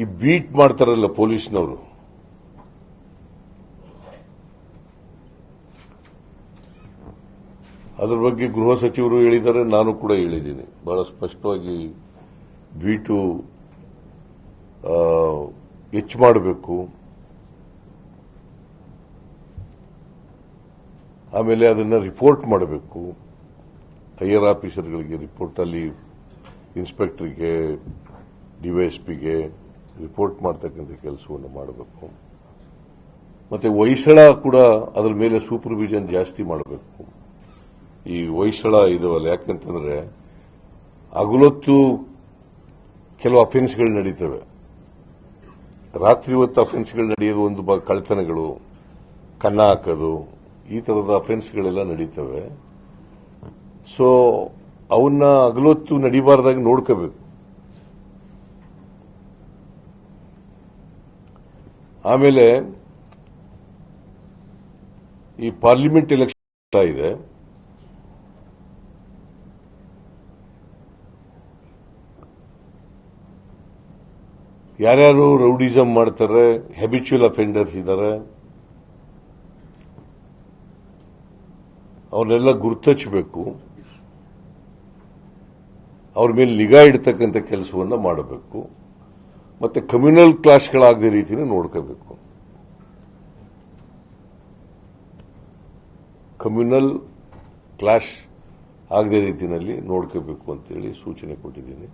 ಈ ಬೀಟ್ ಮಾಡ್ತಾರಲ್ಲ ಪೊಲೀಸ್ನವರು. ಅದ್ರ ಬಗ್ಗೆ ಗೃಹ ಸಚಿವರು ಹೇಳಿದ್ದಾರೆ, ನಾನು ಕೂಡ ಹೇಳಿದ್ದೀನಿ. ಬಹಳ ಸ್ಪಷ್ಟವಾಗಿ ಬೀಟು ಹೆಚ್ಚು ಮಾಡಬೇಕು. ಆಮೇಲೆ ಅದನ್ನ ರಿಪೋರ್ಟ್ ಮಾಡಬೇಕು. ಹೈಯರ್ ಆಫೀಸರ್ಗಳಿಗೆ ರಿಪೋರ್ಟ್ ಅಲ್ಲಿ ಇನ್ಸ್ಪೆಕ್ಟರ್ಗೆ ಡಿವೈಎಸ್ಪಿಗೆ ರಿಪೋರ್ಟ್ ಮಾಡ್ತಕ್ಕಂಥ ಕೆಲಸವನ್ನು ಮಾಡಬೇಕು. ಮತ್ತೆ ಹೊಯ್ಸಳ ಕೂಡ ಅದರ ಮೇಲೆ ಸೂಪರ್ವಿಷನ್ ಜಾಸ್ತಿ ಮಾಡಬೇಕು. ಈ ಹೊಯ್ಸಳ ಇದಾವಲ್ಲ ಯಾಕಂತಂದ್ರೆ ಹಗಲೊತ್ತು ಕೆಲವು ಅಫೆನ್ಸ್ಗಳು ನಡೀತವೆ. ರಾತ್ರಿ ಹೊತ್ತು ಅಫೆನ್ಸ್ಗಳು ನಡೆಯೋದು ಒಂದು ಕಳ್ತನಗಳು ಕನ್ನ ಹಾಕೋದು, ಈ ತರದ ಅಫೆನ್ಸ್ಗಳೆಲ್ಲ ನಡೀತವೆ. ಸೊ ಅವನ್ನ ಹಗಲೊತ್ತು ನಡಿಬಾರ್ದಾಗ ನೋಡ್ಕೋಬೇಕು. ಆಮೇಲೆ ಈ ಪಾರ್ಲಿಮೆಂಟ್ ಎಲೆಕ್ಷನ್ ಇದೆ. ಯಾರ್ಯಾರು ರೌಡಿಸಮ್ ಮಾಡ್ತಾರೆ ಹ್ಯಾಬಿಚುವಲ್ ಅಫೆಂಡರ್ಸ್ ಇದ್ದಾರೆ ಅವ್ರನ್ನೆಲ್ಲ ಗುರುತಚ್ಚಬೇಕು ಅವ್ರ ಮೇಲೆ ನಿಗಾ ಇಡ್ತಕ್ಕಂಥ ಕೆಲಸವನ್ನು ಮಾಡಬೇಕು. ಮತ್ತೆ ಕಮ್ಯುನಲ್ ಕ್ಲಾಶ್ಗಳಾಗದ ರೀತಿನ ನೋಡ್ಕೋಬೇಕು. ಕಮ್ಯುನಲ್ ಕ್ಲಾಶ್ ಆಗದೇ ರೀತಿಯಲ್ಲಿ ನೋಡ್ಕೋಬೇಕು ಅಂತೇಳಿ ಸೂಚನೆ ಕೊಟ್ಟಿದ್ದೀನಿ.